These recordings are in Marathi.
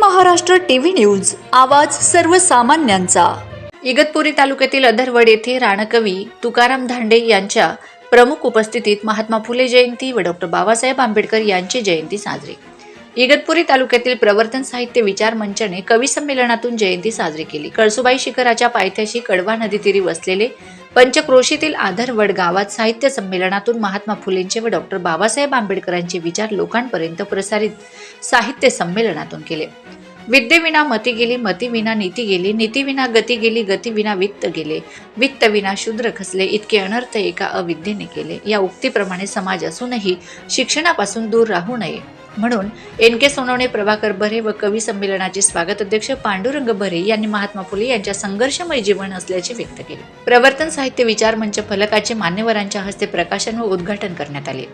महाराष्ट्र टीव्ही न्यूज आवाज सर्वसामान्यांचा. इगतपुरी तालुक्यातील अधरवड येथे राणकवी तुकाराम धांडे यांच्या प्रमुख उपस्थितीत महात्मा फुले जयंती व डॉक्टर बाबासाहेब आंबेडकर यांची जयंती साजरी. इगतपुरी तालुक्यातील प्रवर्तन साहित्य विचार मंचाने कवी संमेलनातून जयंती साजरी केली. कळसुबाई शिखराच्या पायथ्याशी कडवा नदीतीरी वसलेले पंचक्रोशीतील आधरवड गावात साहित्य संमेलनातून महात्मा फुलेंचे व डॉक्टर बाबासाहेब आंबेडकरांचे विचार लोकांपर्यंत प्रसारित साहित्य संमेलनातून केले. विद्येविना मती गेली मतीविना नीती गेली नीतीविना गती गेली गतीविना वित्त गेले. वित्तविना शूद्र खसले इतके अनर्थ एका अविद्येने केले. या उक्तीप्रमाणे समाज असूनही शिक्षणापासून दूर राहू नये. म्हणून एन के सोनवणे प्रभाकर बरे व कवी संमेलनाचे स्वागत अध्यक्ष पांडुरंग बरे यांनी महात्मा फुले यांच्या संघर्षमय जीवन असल्याचे व्यक्त केले. प्रवर्तन साहित्य विचार मंच फलकाचे मान्यवरांच्या हस्ते प्रकाशन व उद्घाटन करण्यात आले.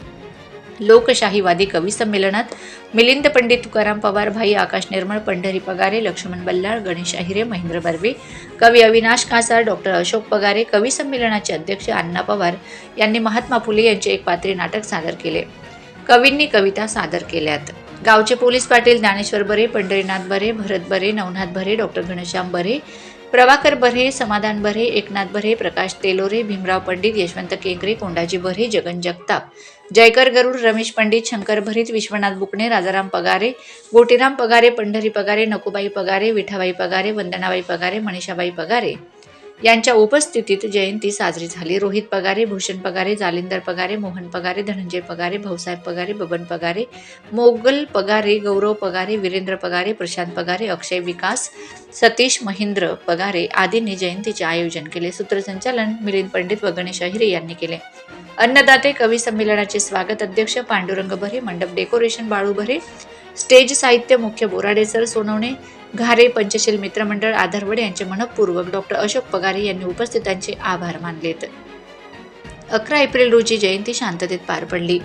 लोकशाहीवादी कवी संमेलनात मिलिंद पंडित तुकाराम पवार भाई आकाश निर्मळ पंढरी पगारे लक्ष्मण बल्लाळ गणेश अहिरे महेंद्र बर्वे कवी अविनाश कासार डॉक्टर अशोक पगारे कवी संमेलनाचे अध्यक्ष अण्णा पवार यांनी महात्मा फुले यांचे एक पात्री नाटक सादर केले. कवींनी कविता सादर केल्यात. गावचे पोलीस पाटील ज्ञानेश्वर बरे पंढरीनाथ बरे भरत बरे नवनाथ बरे डॉक्टर घनश्याम बरे प्रभाकर बरे समाधान बरे एकनाथ बरे प्रकाश तेलोरे भीमराव पंडित यशवंत केंकरे कोंडाजी बरे जगन जगताप. जयकर गरुड रमेश पंडित शंकर भरीत विश्वनाथ बुकणे राजाराम पगारे गोटीराम पगारे पंढरी पगारे नकुबाई पगारे विठाबाई पगारे वंदनाबाई पगारे मनीषाबाई पगारे. यांच्या उपस्थितीत जयंती साजरी झाली. रोहित पगारे भूषण पगारे जालिंदर पगारे मोहन पगारे धनंजय पगारे भाऊसाहेब पगारे बबन पगारे मोगल पगारे गौरव पगारे वीरेंद्र पगारे प्रशांत पगारे अक्षय विकास सतीश महिंद्र पगारे आदींनी जयंतीचे आयोजन केले. सूत्रसंचालन मिलिंद पंडित व गणेश अहिरे यांनी केले. अन्नदाते कवी संमेलनाचे स्वागत अध्यक्ष पांडुरंग भरे मंडप डेकोरेशन बाळू भरे स्टेज साहित्य मुख्य बोराडे सर सोनवणे घारे पंचशील मित्रमंडळ आधारवड यांचे मनपूर्वक डॉक्टर अशोक पगारे यांनी उपस्थितांचे आभार मानलेत. अकरा एप्रिल रोजी जयंती शांततेत पार पडली.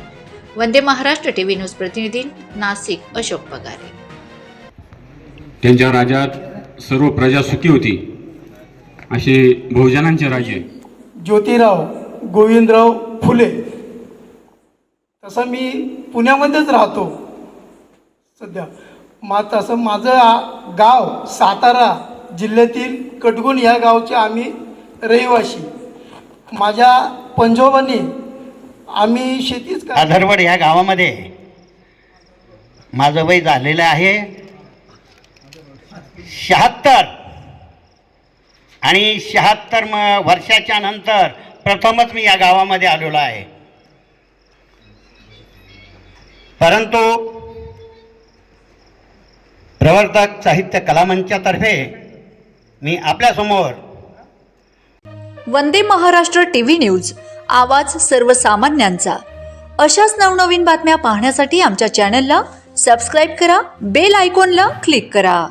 वंदे महाराष्ट्र टीव्ही न्यूज प्रतिनिधी नाशिक अशोक पगारे. त्यांच्या राज्यात सर्व प्रजा सुखी होती. असे बहुजनांचे राज्य ज्योतिराव गोविंदराव फुले. तसं मी पुण्यामध्येच राहतो. सध्या मा तसं माझं गाव सातारा जिल्ह्यातील कटगुण या गावचे आम्ही रहिवासी माझ्या पंजोबाने आम्ही शेतीच कर आधरवड या गावामध्ये माझं वय झालेलं आहे शहात्तर. आणि शहात्तर म वर्षाच्या नंतर प्रथमच मी या गावामध्ये आलेलो आहे. परंतु प्रवर्तक साहित्य कलामंचातर्फे मी आपल्यासमोर वंदे महाराष्ट्र टीव्ही न्यूज आवाज सर्वसामान्यांचा. अशाच नवनवीन बातम्या पाहण्यासाठी आमच्या चॅनलला सबस्क्राईब करा बेल आयकॉनला क्लिक करा.